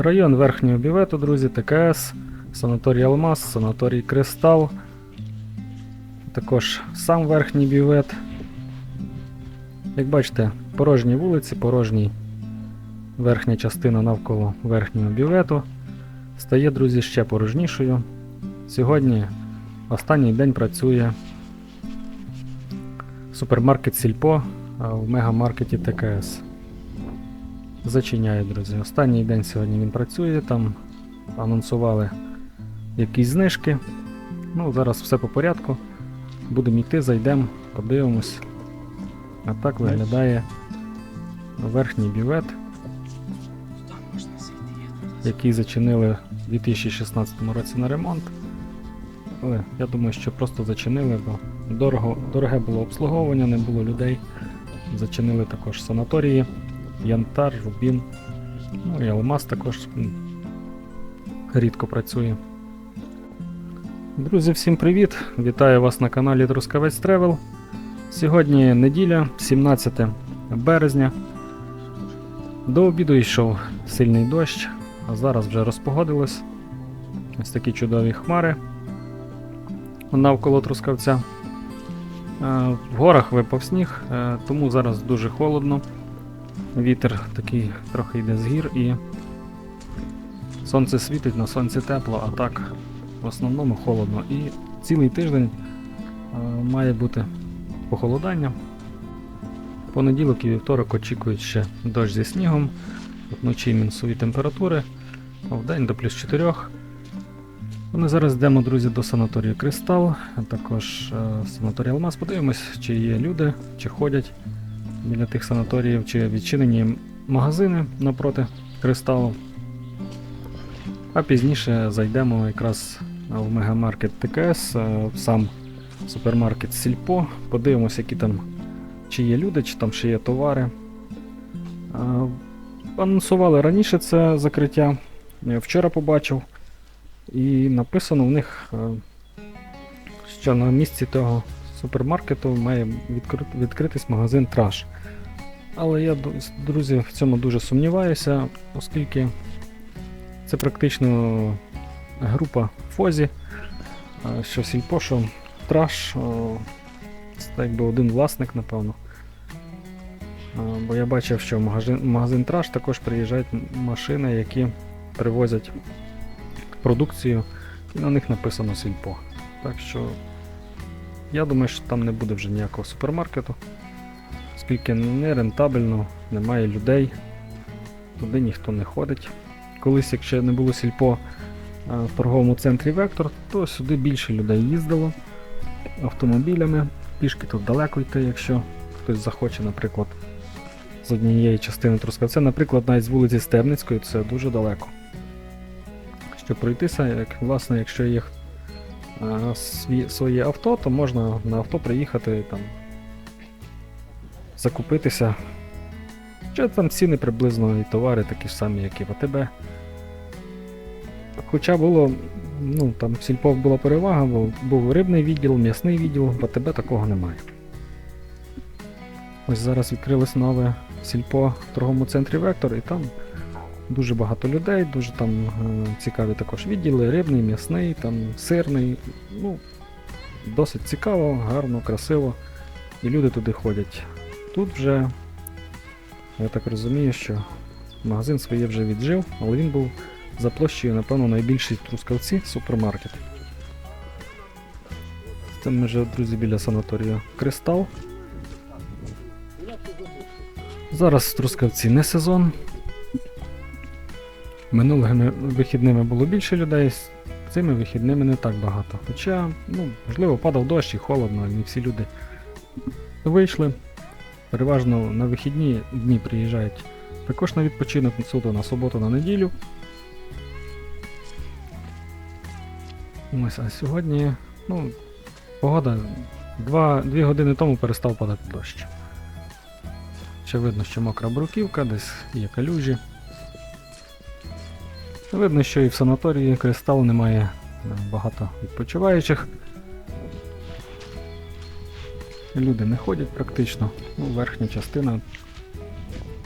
Район Верхнього Бівету, друзі, ТКС, санаторій Алмаз, санаторій Кристал. Також сам верхній бівет. Як бачите, порожні вулиці, порожній верхня частина навколо верхнього бівету. Стає, друзі, ще порожнішою. Сьогодні останній день працює супермаркет Сільпо в мегамаркеті ТКС. Зачиняє, друзі. Останній день сьогодні він працює, там анонсували якісь знижки. Ну, зараз все по порядку. Будемо йти, зайдемо, подивимось. А так виглядає верхній бювет, який зачинили в 2016 році на ремонт. Але я думаю, що просто зачинили, бо дорого, дороге було обслуговування, не було людей. Зачинили також санаторії, Янтар, Рубін. Ну і Алмаз також рідко працює. Друзі, всім привіт! Вітаю вас на каналі Трускавець Тревел. Сьогодні неділя, 17 березня. До обіду йшов сильний дощ, а зараз вже розпогодилось. Ось такі чудові хмари навколо Трускавця. Е, В горах випав сніг, е, тому зараз дуже холодно. Вітер такий трохи йде з гір і сонце світить, на сонці тепло, а так в основному холодно. І цілий тиждень е, має бути похолодання. Понеділок і вівторок очікують ще дощ зі снігом, вночі мінусові температури, а вдень до плюс 4. Ми зараз йдемо, друзі, до санаторію Кристал, а також е, санаторій Алмаз. Подивимось, чи є люди, чи ходять біля тих санаторіїв, чи відчинені магазини напроти кристалу. А пізніше зайдемо якраз в мегамаркет ТКС, е, в сам супермаркет Сільпо, подивимося, які там чи є люди, чи там ще є товари. Е, Анонсували раніше це закриття. Я вчора побачив. І написано в них, е, що на місці того супермаркету має відкри- відкритись магазин Траш. Але я, друзі, в цьому дуже сумніваюся, оскільки це практично група Фозі, що Сільпо, що Траш, це так би один власник, напевно. Бо я бачив, що в магазин, магазин Траш також приїжджають машини, які привозять продукцію, і на них написано Сільпо. Так що я думаю, що там не буде вже ніякого супермаркету, оскільки не рентабельно, немає людей, туди ніхто не ходить. Колись, якщо не було сільпо в торговому центрі Вектор, то сюди більше людей їздило автомобілями. Пішки тут далеко йти, якщо хтось захоче, наприклад, з однієї частини Трускавця. Наприклад, навіть з вулиці Стебницької це дуже далеко щоб пройтися, як, власне, якщо сві, своє авто, то можна на авто приїхати там закупитися. Що там ціни приблизно і товари такі ж самі, як і в АТБ. Хоча було, ну там в сільпо була перевага, бо був рибний відділ, м'ясний відділ, в АТБ такого немає. Ось зараз відкрилось нове сільпо в торговому центрі Вектор, і там Дуже багато людей, дуже там е, цікаві також відділи, рибний, м'ясний, там сирний. Ну, досить цікаво, гарно, красиво. І люди туди ходять. Тут вже, я так розумію, що магазин своє вже віджив, але він був за площею, напевно, найбільший Трускавці супермаркет. Це ми вже, друзі, біля санаторію Кристал. Зараз в Трускавці не сезон. Минулими вихідними було більше людей, з цими вихідними не так багато. Хоча, ну, можливо, падав дощ і холодно, не всі люди вийшли. Переважно на вихідні дні приїжджають також на відпочинок суто на суботу, на неділю. Ось, а сьогодні, ну, погода два, дві години тому перестав падати дощ. Ще видно, що мокра бруківка, десь є калюжі. Видно, що і в санаторії Кристал немає е, багато відпочиваючих. Люди не ходять практично, ну, верхня частина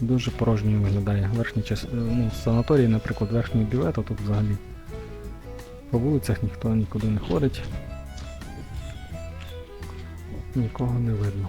дуже порожньою виглядає. Верхня час... е, ну, санаторії, наприклад, верхній бювет, а тут взагалі по вулицях ніхто нікуди не ходить. Нікого не видно.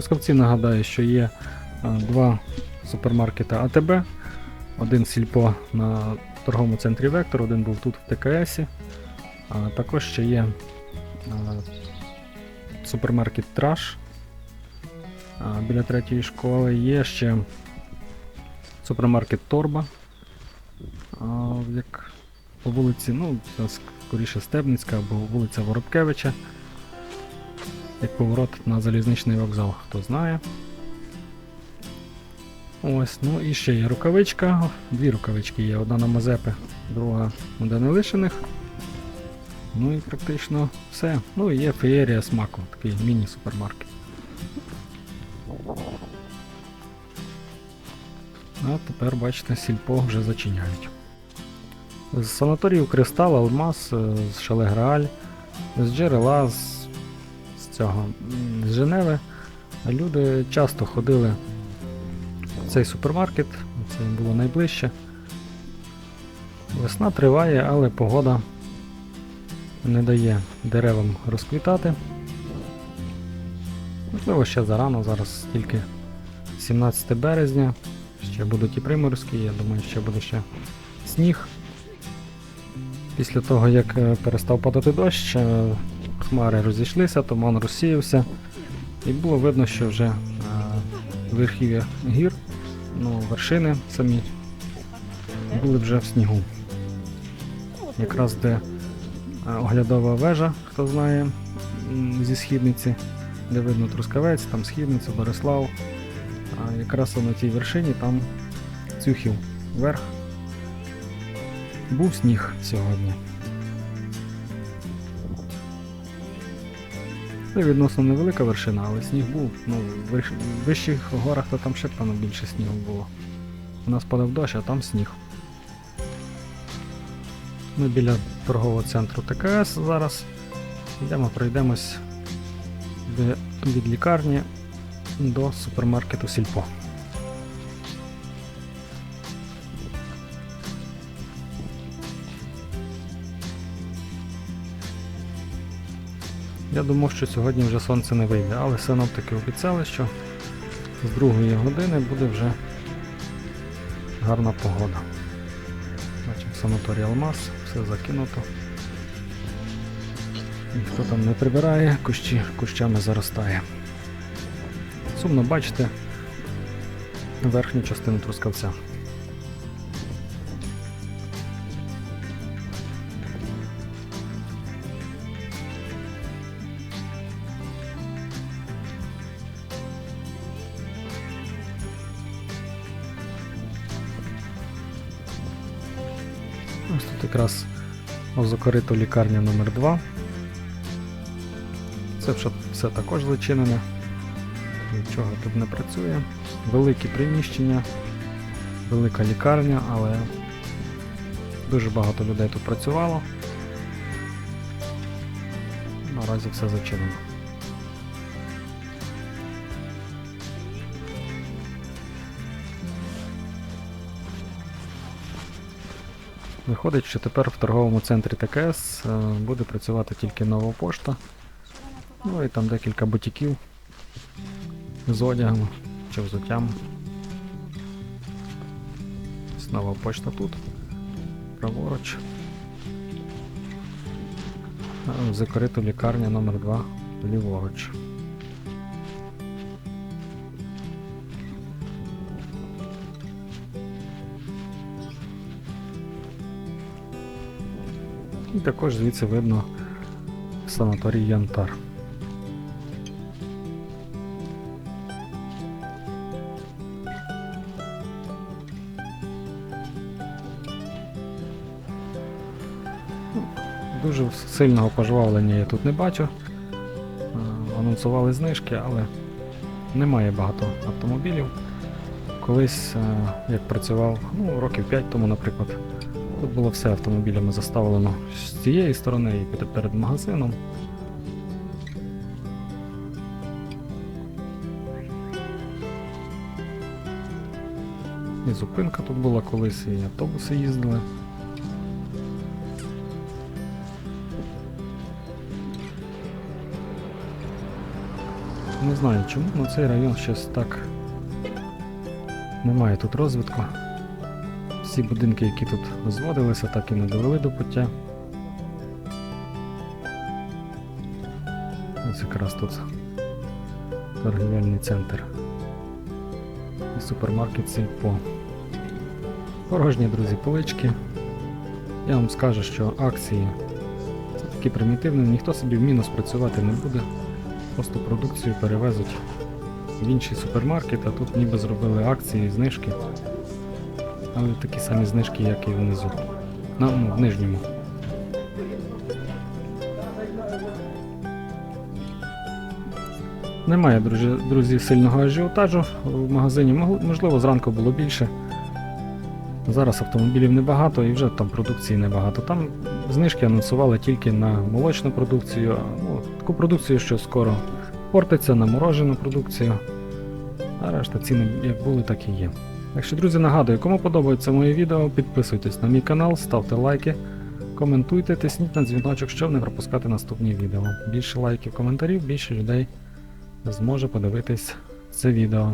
Трускавці нагадаю, що є два супермаркети АТБ, один сільпо на торговому центрі Вектор, один був тут в ТКСі. А також ще є супермаркет Траш біля третьої школи. Є ще супермаркет Торба. Як по вулиці, ну, скоріше Стебницька або вулиця Воробкевича. Як поворот на залізничний вокзал, хто знає. Ось, ну і ще є рукавичка. Дві рукавички є. Одна на Мазепи, друга у Данилишиних. Ну і практично все. Ну і є феєрія смаку, такий міні-супермаркет. А тепер, бачите, сільпо вже зачиняють. З санаторію Кристал, Алмаз, е, з Шалеграль, з джерела, з цього, з Женеви. Люди часто ходили в цей супермаркет, це їм було найближче. Весна триває, але погода не дає деревам розквітати. Можливо, ще зарано, зараз тільки 17 березня, ще будуть і приморозки, я думаю, ще буде ще сніг. Після того, як е, перестав падати дощ, е, хмари розійшлися, туман розсіявся, і було видно, що вже е, верхів'я гір, ну, вершини самі були вже в снігу. Якраз де е, оглядова вежа, хто знає, зі східниці, де видно Трускавець, там східниця, Борислав. А якраз на тій вершині там Цюхів верх. Був сніг сьогодні. Це відносно невелика вершина, але сніг був. Ну, в вищих горах то там ще певно більше снігу було. У нас падав дощ, а там сніг. Ми біля торгового центру ТКС зараз. Йдемо, пройдемось від, лікарні до супермаркету Сільпо. Я думав, що сьогодні вже сонце не вийде, але синоптики обіцяли, що з другої години буде вже гарна погода. Бачимо санаторій Алмаз, все закинуто. Ніхто там не прибирає, кущі кущами заростає. Сумно бачите верхню частину трускавця. Якраз озокорито лікарня номер 2 Це все, також зачинене. Нічого тут не працює. Великі приміщення, велика лікарня, але дуже багато людей тут працювало. Наразі все зачинено. Виходить, що тепер в торговому центрі ТКС е, буде працювати тільки нова пошта. Ну і там декілька бутіків з одягом чи взуттям. Нова почта тут. Праворуч. А Закриту лікарня номер 2 ліворуч. І також звідси видно санаторій Янтар. Дуже сильного пожвавлення я тут не бачу. Е, Анонсували знижки, але немає багато автомобілів. Колись, е, як працював, ну, років 5 тому, наприклад, Тут було все автомобілями заставлено з цієї сторони і перед магазином. І зупинка тут була колись, і автобуси їздили. Не знаю чому, але цей район щось так немає тут розвитку. Всі будинки, які тут зводилися, так і не довели до пуття. Ось якраз тут торгівельний центр. І супермаркет Сільпо. Порожні, друзі, полички. Я вам скажу, що акції це такі примітивні, ніхто собі в мінус працювати не буде. Просто продукцію перевезуть в інший супермаркет, а тут ніби зробили акції, знижки. Але такі самі знижки, як і внизу. На, ну, в нижньому. Немає, друзі, друзі, сильного ажіотажу в магазині. Можливо, зранку було більше. Зараз автомобілів небагато і вже там продукції небагато. Там знижки анонсували тільки на молочну продукцію, ну, таку продукцію, що скоро портиться, на морожену продукцію. А решта ціни як були, так і є. Так що, друзі, нагадую, кому подобається моє відео, підписуйтесь на мій канал, ставте лайки, коментуйте, тисніть на дзвіночок, щоб не пропускати наступні відео. Більше лайків, коментарів, більше людей зможе подивитись це відео.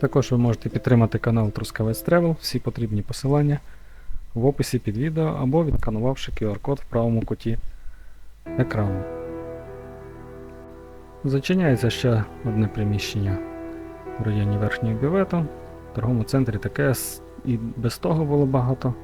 Також ви можете підтримати канал Трускавець Travel, всі потрібні посилання в описі під відео або відсканувавши QR-код в правому куті екрану. Зачиняється ще одне приміщення в районі верхнього бювету. Торговому центрі таке і без того було багато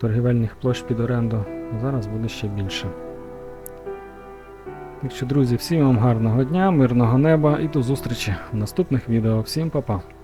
торгівельних площ під оренду. Зараз буде ще більше. Так що, друзі, всім вам гарного дня, мирного неба і до зустрічі в наступних відео. Всім па-па!